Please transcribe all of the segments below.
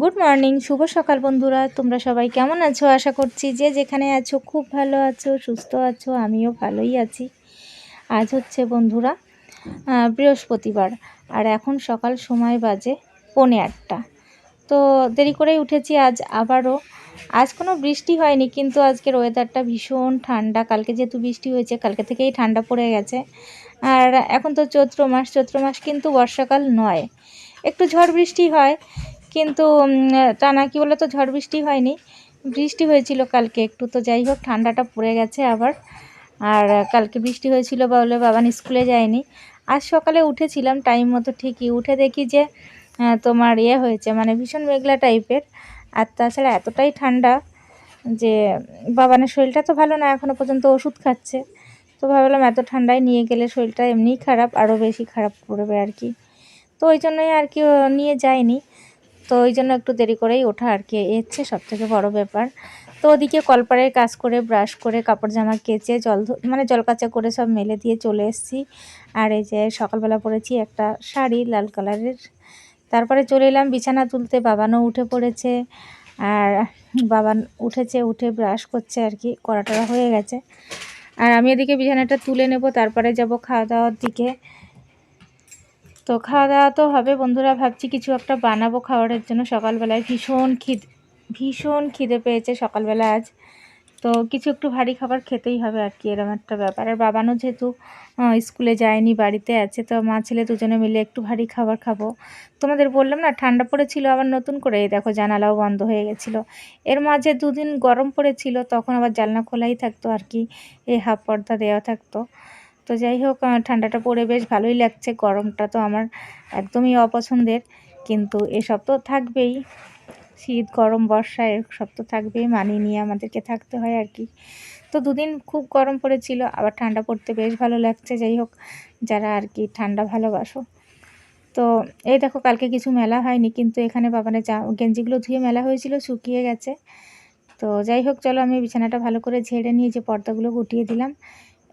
Good morning শুভ সকাল বন্ধুরা। তোমরা সবাই কেমন আছো? আশা করছি যে যেখানে আছো, খুব ভালো আছো, সুস্থ আছো, আমিও ভালোই আছি। আজ হচ্ছে বন্ধুরা বৃহস্পতিবার, আর এখন সকাল সময় বাজে পৌনে আটটা। তো দেরি করেই উঠেছি, আজ আবারও। আজ কোনো বৃষ্টি হয়নি, কিন্তু আজকের ওয়েদারটা ভীষণ ঠান্ডা। কালকে যেহেতু বৃষ্টি হয়েছে, কালকে থেকেই ঠান্ডা পড়ে গেছে। আর এখন তো চৈত্র মাস চৈত্র মাস কিন্তু বর্ষাকাল নয়। একটু ঝড় বৃষ্টি হয় কিন্তু টানা কি বলে তো ঝড় বৃষ্টি হয়নি। বৃষ্টি হয়েছিল কালকে একটু, তো যাই হোক, ঠান্ডাটা পড়ে গেছে আবার। আর কালকে বৃষ্টি হয়েছিল বলে বাবান স্কুলে যায়নি। আজ সকালে উঠেছিলাম টাইম মতো ঠিকই। উঠে দেখি যে তোমার ইয়ে হয়েছে মানে ভীষণ মেঘলা টাইপের। আর তাছাড়া এতটাই ঠান্ডা যে বাবানের শরীরটা তো ভালো না এখনও পর্যন্ত ওষুধ খাচ্ছে। তো ভাবলাম এত ঠান্ডায় নিয়ে গেলে শরীরটা এমনিই খারাপ, আরও বেশি খারাপ করবে আর কি। তো ওই জন্যই আর কি নিয়ে যায়নি। তো ওই জন্য একটু দেরি করেই ওঠা আর কি হচ্ছে সব থেকে বড়ো ব্যাপার। তো ওদিকে কলপাড়ের কাজ করে ব্রাশ করে কাপড় জামা কেচে, জল মানে জল কাচা করে সব মেলে দিয়ে চলে এসেছি। আর এই যে সকালবেলা পরেছি একটা শাড়ি লাল কালারের। তারপরে চলে এলাম বিছানা তুলতে, বাবানও উঠে পড়েছে। আর বাবান উঠেছে, উঠে ব্রাশ করছে আর কি করা টরা হয়ে গেছে। আর আমি এদিকে বিছানাটা তুলে নেব, তারপরে যাব খাওয়া দাওয়ার দিকে। তো খাওয়া দাওয়া তো হবে। বন্ধুরা, ভাবছি কিছু একটা বানাবো খাওয়ারের জন্য। সকালবেলায় ভীষণ খিদে ভীষণ খিদে পেয়েছে সকালবেলা আজ। তো কিছু একটু ভারী খাবার খেতেই হবে আর কি এরকম একটা ব্যাপার। আর বাবানও যেহেতু স্কুলে যায়নি, বাড়িতে আছে, তো মা ছেলে দুজনে মিলে একটু ভারী খাবার খাব। তোমাদের বললাম না, ঠান্ডা পড়েছিল, আবার নতুন করে এই দেখো জানালাও বন্ধ হয়ে গেছিল। এর মাঝে দুদিন গরম পড়েছিল, তখন আবার জানলা খোলাই থাকতো আর কি এই হাফ পর্দা দেওয়া থাকতো। তো যাই হোক ঠান্ডাটা পড়ে বেশ ভালোই লাগছে। গরমটা তো আমার একদমই অপছন্দের, কিন্তু এসব তো থাকবেই। শীত, গরম, বর্ষা, এসব তো থাকবেই, মানিয়ে নিয়ে আমাদেরকে থাকতে হয় আর কি। তো দুদিন খুব গরম পড়েছিল, আবার ঠান্ডা পড়তে বেশ ভালো লাগছে। যাই হোক, যারা আর কি ঠান্ডা ভালোবাসো। তো এই দেখো, কালকে কিছু মেলা হয়নি, কিন্তু এখানে বাবানের জা গেঞ্জিগুলো ধুয়ে মেলা হয়েছিল, শুকিয়ে গেছে। তো যাই হোক, চলো আমি বিছানাটা ভালো করে ঝেড়ে নিয়ে যে পর্দাগুলো গুটিয়ে দিলাম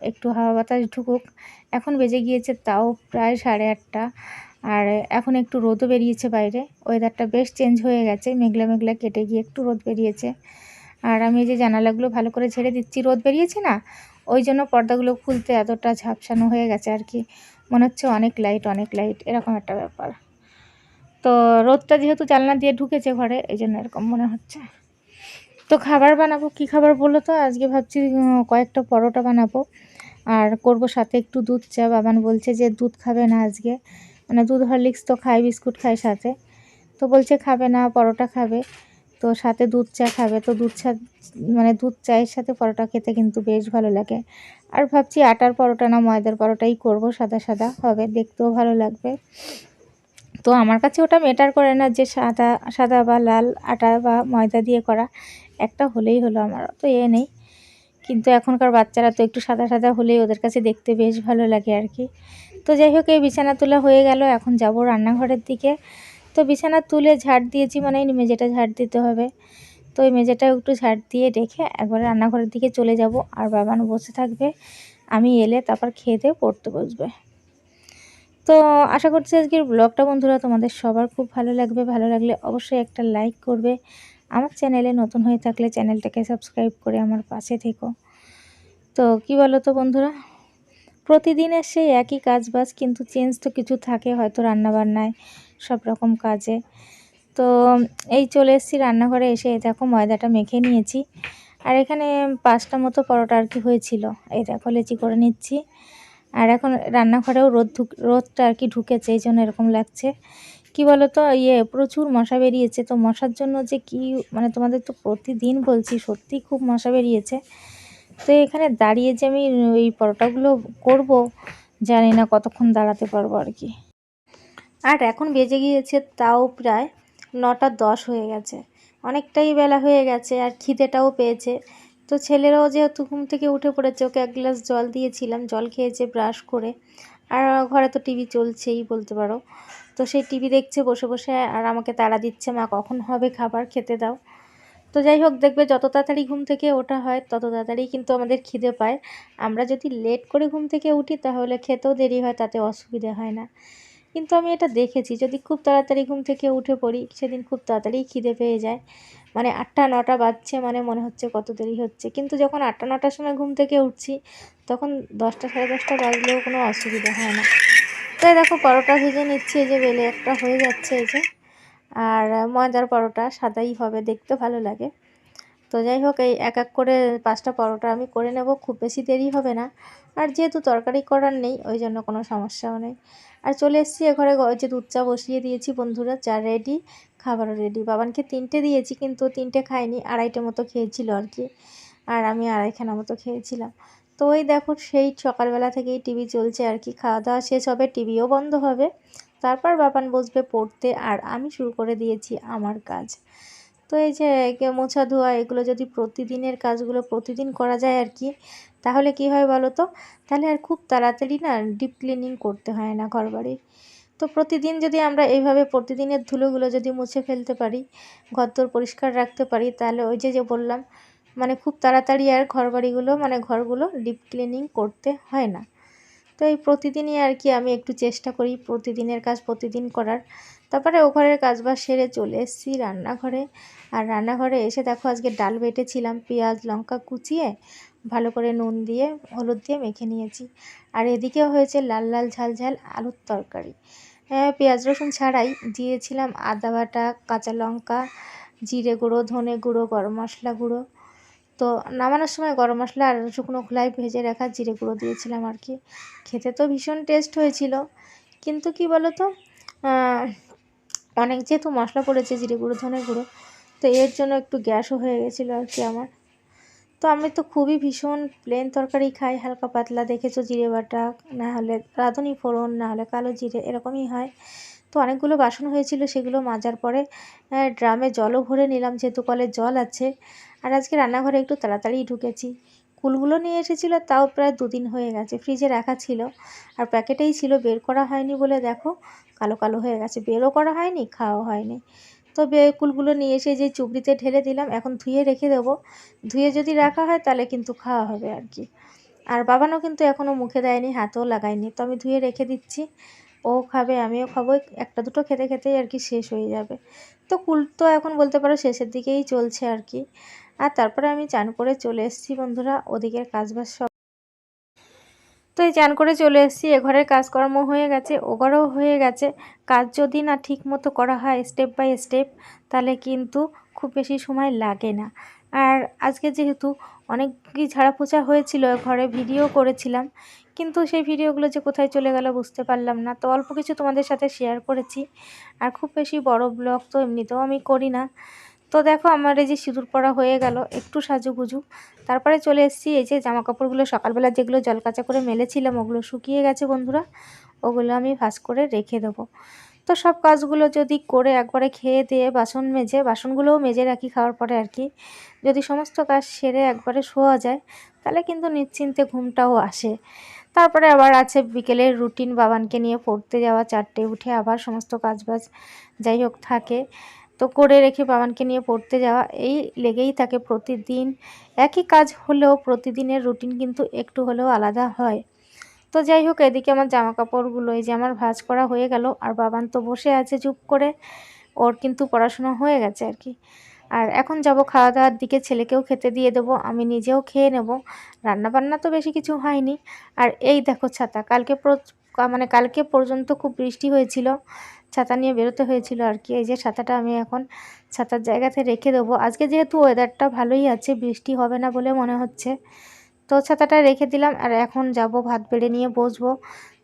একটু হাওয়া বাতাস ঢুকুক। এখন বেজে গিয়েছে তাও প্রায় সাড়ে আটটা। আর এখন একটু রোদও বেরিয়েছে বাইরে। ওয়েদারটা বেশ চেঞ্জ হয়ে গেছে। মেঘলা মেঘলা কেটে গিয়ে একটু রোদ বেরিয়েছে। আর আমি যে জানালাগুলো ভালো করে ছেড়ে দিচ্ছি, রোদ বেরিয়েছে না? ওই জন্য পর্দাগুলো খুলতে এতটা ঝাপসানো হয়ে গেছে আর কি। মনে হচ্ছে অনেক লাইট অনেক লাইট এরকম একটা ব্যাপার। তো রোদটা যেহেতু জানলা দিয়ে ঢুকেছে ঘরে, এই জন্য এরকম মনে হচ্ছে। তো খাবার বানাবো, কি খাবার বলো তো? আজকে ভাবছি কয়েকটা পরোটা বানাবো। আর করব সাথে একটু দুধ। চা বাবান বলছে যে দুধ খাবে না আজকে। মানে দুধ হরলিক্স তো খায়, বিস্কুট খায় সাথে। তো বলছে খাবে না, পরোটা খাবে। তো সাথে দুধ চা খাবে। তো দুধ চা মানে দুধ চায়ের সাথে পরোটা খেতে কিন্তু বেশ ভালো লাগে। আর ভাবছি আটার পরোটা না, ময়দার পরোটাই করব, সাদা সাদা হবে, দেখতেও ভালো লাগবে। তো আমার কাছে ওটা মেটার করে না যে সাদা সাদা বা লাল আটা বা ময়দা দিয়ে করা। একটা হলেই হলো আমার তো এ নেই। কিন্তু এখনকার বাচ্চারা তো একটু সাদা সাদা হলেই ওদের কাছে দেখতে বেশ ভালো লাগে আর কি। তো যাই হোক, এই বিছানা তোলা হয়ে গেল, এখন যাব রান্নাঘরের দিকে। তো বিছানা তুলে ঝাড় দিয়েছি মানে মেঝেটা ঝাড় দিতে হবে। তো ওই মেঝেটা একটু ঝাড় দিয়ে রেখে একবার রান্নাঘরের দিকে চলে যাব, আর বাবানও বসে থাকবে, আমি এলে তারপর খেয়ে দিয়ে পড়তে বসবে। তো আশা করছি আজকের ব্লগটা বন্ধুরা তোমাদের সবার খুব ভালো লাগবে। ভালো লাগলে অবশ্যই একটা লাইক করবে আমার চ্যানেলে নতুন হয়ে থাকলে চ্যানেলটাকে সাবস্ক্রাইব করে আমার পাশে থেকো। তো কি বলো তো বন্ধুরা? প্রতিদিনের সেই একই কাজ বাজ কিন্তু চেঞ্জ তো কিছু থাকে হয়তো রান্নাবান্নায়, সব রকম কাজে। তো এই চলে এসেছি রান্নাঘরে এসে দেখো ময়দাটা মেখে নিয়েছি। আর এখানে পাঁচটা মতো পরোটা আর কি হয়েছিল। এই দেখো লেচি করে নিচ্ছি। আর এখন রান্নাঘরেও রোদ রোদটা আর কি ঢুকেছে, এই জন্য এরকম লাগছে। কি বলো তো ইয়ে প্রচুর মশা বেরিয়েছে। তো মশার জন্য যে কি মানে তোমাদের তো প্রতিদিন বলছি, সত্যি খুব মশা বেরিয়েছে। তো এখানে দাঁড়িয়ে যে আমি এই পরোটাগুলো করব, জানি না কতক্ষণ দাঁড়াতে পারব আর কি। আর এখন বেজে গিয়েছে তাও প্রায় নটা দশ হয়ে গেছে। অনেকটাই বেলা হয়ে গেছে আর খিদেটাও পেয়েছে। তো ছেলেরাও যেহেতু ঘুম থেকে উঠে পড়েছে, ওকে এক গ্লাস জল দিয়েছিলাম, জল খেয়েছে ব্রাশ করে। আর ঘরে তো টিভি চলছেই বলতে পারো। তো সেই টিভি দেখছে, বসে বসে আর আমাকে তাড়া দিচ্ছে, মা, কখন হবে খাবার? খেতে দাও। তো যাই হোক, দেখবে যত তাড়াতাড়ি ঘুম থেকে ওঠা হয়, তত তাড়াতাড়ি কিন্তু আমাদের খিদে পায়। আমরা যদি লেট করে ঘুম থেকে উঠি, তাহলে খেতেও দেরি হয়, তাতে অসুবিধে হয় না। কিন্তু আমি এটা দেখেছি, যদি খুব তাড়াতাড়ি ঘুম থেকে উঠে পড়ি, সেদিন খুব তাড়াতাড়ি খিদে পেয়ে যায়। মানে আটটা নটা বাজছে মানে মনে হচ্ছে কত দেরি হচ্ছে। কিন্তু যখন আটটা নটার সময় ঘুম থেকে উঠছি, তখন দশটা সাড়ে দশটা বাজলেও কোনো অসুবিধা হয় না। তাই দেখো পরোটা ভেজে নিচ্ছি, এই যে বেলে একটা হয়ে যাচ্ছে এই যে। আর ময়দার পরোটা সাদাই হবে, দেখতে ভালো লাগে। তো যাই হোক, এই এক এক করে পাঁচটা পরোটা আমি করে নেব, খুব বেশি দেরি হবে না। আর যেহেতু তরকারি করার নেই, ওই জন্য কোনো সমস্যাও নেই। আর চলে এসেছি ঘরে যে দুধ চা বসিয়ে দিয়েছি বন্ধুরা, চা রেডি খাবারও রেডি বাবানকে তিনটে দিয়েছি, কিন্তু তিনটে খাইনি আড়াইটে মতো খেয়েছিল আর কি। আর আমি আড়াইখানা মতো খেয়েছিলাম। তো ওই দেখো সেই সকালবেলা থেকেই টিভি চলছে আর কি। খাওয়া দাওয়া শেষ হবে, টিভিও বন্ধ হবে। তারপর বাবান বসবে পড়তে আর আমি শুরু করে দিয়েছি আমার কাজ। তো এই যে মোছা ধোয়া, এগুলো যদি প্রতিদিনের কাজগুলো প্রতিদিন করা যায় আর কি, তাহলে কি হয় বলো তো? তাহলে আর খুব তাড়াতাড়ি না ডিপ ক্লিনিং করতে হয় না ঘর বাড়ির তো প্রতিদিন যদি আমরা এইভাবে প্রতিদিনের ধুলোগুলো যদি মুছে ফেলতে পারি ঘরদোর পরিষ্কার রাখতে পারি, তাহলে ওই যে যে বললাম মানে খুব তাড়াতাড়ি আর ঘর বাড়িগুলো মানে ঘরগুলো ডিপ ক্লিনিং করতে হয় না। তো এই প্রতিদিনই আর কি আমি একটু চেষ্টা করি, প্রতিদিনের কাজ প্রতিদিন করার। তারপরে ও ঘরের কাজবাজ সেরে চলে এসেছি রান্নাঘরে। আর রান্নাঘরে এসে দেখো আজকে ডাল বেটেছিলাম, পেঁয়াজ, লঙ্কা কুচিয়ে, ভালো করে নুন দিয়ে, হলুদ দিয়ে মেখে নিয়েছি। আর এদিকেও হয়েছে লাল লাল ঝাল ঝাল আলুর তরকারি। হ্যাঁ পেঁয়াজ রসুন ছাড়াই দিয়েছিলাম আদা বাটা, কাঁচা লঙ্কা, জিরে গুঁড়ো, ধনে গুঁড়ো, গরম মশলা গুঁড়ো। তো নামানোর সময় গরম মশলা আর শুকনো খোলায় ভেজে রাখা জিরে গুঁড়ো দিয়েছিলাম আর কি। খেতে তো ভীষণ টেস্ট হয়েছিল। কিন্তু কি বলো তো অনেক যেহেতু মশলা পড়েছে জিরে গুঁড়ো ধনে গুঁড়ো, তো এর জন্য একটু গ্যাসও হয়ে গেছিল আর কি আমার। তো আমি তো খুবই ভীষণ প্লেন তরকারি খাই, হালকা পাতলা। দেখেছ জিরে বাটা, না হলে রাঁধুনি ফোড়ন, না হলে কালো জিরে, এরকমই হয়। তো অনেকগুলো বাসন হয়েছিল, সেগুলো মাজার পরে ড্রামে জলও ভরে নিলাম, যেহেতু কলে জল আছে। আর আজকে রান্নাঘরে একটু তাড়াতাড়ি ঢুকেছি। কুলগুলো নিয়ে এসেছিল, তাও প্রায় দুদিন হয়ে গেছে, ফ্রিজে রাখা ছিল। আর প্যাকেটেই ছিল, বের করা হয়নি বলে দেখো, কালো কালো হয়ে গেছে। বেরও করা হয়নি খাওয়া হয়নি। তো বেকুলগুলো নিয়ে এসে যে চুবড়িতে ঢেলে দিলাম, এখন ধুয়ে রেখে দেবো। ধুয়ে যদি রাখা হয়, তাহলে কিন্তু খাওয়া হবে আর কি। আর বাবানও কিন্তু এখনও মুখে দেয়নি, হাতেও লাগায়নি। তো আমি ধুয়ে রেখে দিচ্ছি। ও খাবে, আমিও খাব, একটা দুটো খেতে খেতেই আর কি শেষ হয়ে যাবে। তো কুল তো এখন বলতে পারো শেষের দিকেই চলছে আর কি। আর তারপরে আমি চান করে চলে এসেছি বন্ধুরা, ওদিকের কাজবাজ সব। তো এই চান করে চলে এসেছি, এ ঘরের কাজকর্ম হয়ে গেছে, ও ঘরেও হয়ে গেছে। কাজ যদি না ঠিক মতো করা হয় স্টেপ বাই স্টেপ, তাহলে কিন্তু খুব বেশি সময় লাগে না। আর আজকে যেহেতু অনেকই ঝাড়া পোছা হয়েছিল ঘরে ভিডিও করেছিলাম কিন্তু সেই ভিডিওগুলো যে কোথায় চলে গেল বুঝতে পারলাম না। তো অল্প কিছু তোমাদের সাথে শেয়ার করেছি। আর খুব বেশি বড় ব্লগ তো এমনিতেও আমি করি না। তো দেখো আমার এই যে সিঁদুর পরা হয়ে গেল, একটু সাজুগুজু। তারপরে চলে এসেছি এই যে জামা কাপড়গুলো সকালবেলা যেগুলো জল কাঁচা করে মেলেছিলাম, ওগুলো শুকিয়ে গেছে বন্ধুরা। ওগুলো আমি ভাস করে রেখে দেবো। তো সব কাজগুলো যদি করে একবারে খেয়ে দিয়ে বাসন মেজে, বাসনগুলোও মেজে রাখি খাওয়ার পরে আর কি। যদি সমস্ত কাজ সেরে একবারে শোয়া যায়, তাহলে কিন্তু নিশ্চিন্তে ঘুমটাও আসে। তারপরে আবার আছে বিকেলের রুটিন বাবানকে নিয়ে পড়তে যাওয়া, চারটে উঠে আবার সমস্ত কাজ বাজ যাই হোক থাকে। তো করে রেখে বাবানকে নিয়ে পড়তে যাওয়া, এই লেগেই থাকে প্রতিদিন। একই কাজ হলেও প্রতিদিনের রুটিন কিন্তু একটু হলেও আলাদা হয়। তো যাই হোক, এদিকে আমার জামা কাপড়গুলো এই যে আমার ভাজ করা হয়ে গেল, আর বাবান তো বসে আছে চুপ করে, ওর কিন্তু পড়াশোনা হয়ে গেছে আর কি। আর এখন যাব খাওয়া দাওয়ার দিকে, ছেলেকেও খেতে দিয়ে দেবো, আমি নিজেও খেয়ে নেব, রান্নাবান্না তো বেশি কিছু হয়নি। আর এই দেখো ছাতা, কালকে মানে কালকে পর্যন্ত খুব বৃষ্টি হয়েছিল, ছাতা নিয়ে বেরোতে হয়েছিল আর কি, এই যে ছাতাটা আমি এখন ছাতার জায়গাতে রেখে দেবো। আজকে যেহেতু ওয়েদারটা ভালোই আছে, বৃষ্টি হবে না বলে মনে হচ্ছে তো ছাতাটা রেখে দিলাম আর এখন যাব, ভাত বেড়ে নিয়ে বসবো।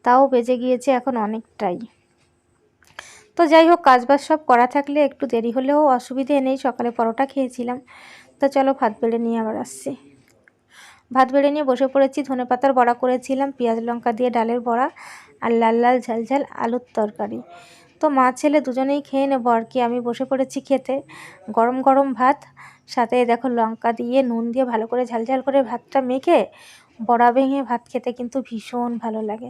তাও বেজে গিয়েছে এখন অনেকটাই। তো যাই হোক, কাজবাজ সব করা থাকলে একটু দেরি হলেও অসুবিধে নেই, সকালে পরোটা খেয়েছিলাম। তো চলো ভাত বেড়ে নিয়ে আবার আসছি। ভাত বেড়ে নিয়ে বসে পড়েছি, ধনে পাতার বড়া করেছিলাম, পেঁয়াজ লঙ্কা দিয়ে ডালের বড়া আর লাল লাল ঝাল ঝাল আলুর তরকারি। তো মা ছেলে দুজনেই খেয়ে নেব আর কি, আমি বসে পড়েছি খেতে। গরম গরম ভাত সাথে দেখো লঙ্কা দিয়ে নুন দিয়ে ভালো করে ঝাল ঝাল করে ভাতটা মেখে বড়া ভেঙে ভাত খেতে কিন্তু ভীষণ ভালো লাগে।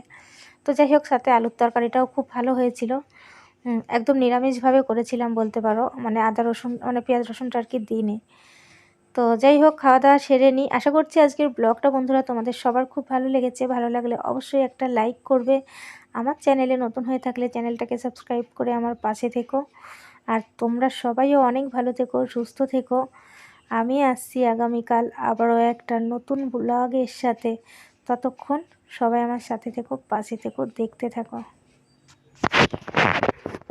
তো যাই হোক, সাথে আলুর তরকারিটাও খুব ভালো হয়েছিল। একদম নিরামিষভাবে করেছিলাম বলতে পারো। মানে আদা রসুন মানে পেঁয়াজ রসুনটা আর কি দিইনি। তো যাই হোক, খাওয়া দাওয়া সেরে নিই। আশা করছি আজকের ব্লগটা বন্ধুরা তোমাদের সবার খুব ভালো লেগেছে। ভালো লাগলে অবশ্যই একটা লাইক করবে। আমার চ্যানেলে নতুন হয়ে থাকলে চ্যানেলটাকে সাবস্ক্রাইব করে আমার পাশে থেকো। আর তোমরা সবাইও অনেক ভালো থেকো, সুস্থ থেকো। আমি আসছি আগামীকাল আবারও একটা নতুন ব্লগের সাথে। ততক্ষণ সবাই আমার সাথে থেকো, পাশে থেকো, দেখতে থাকো।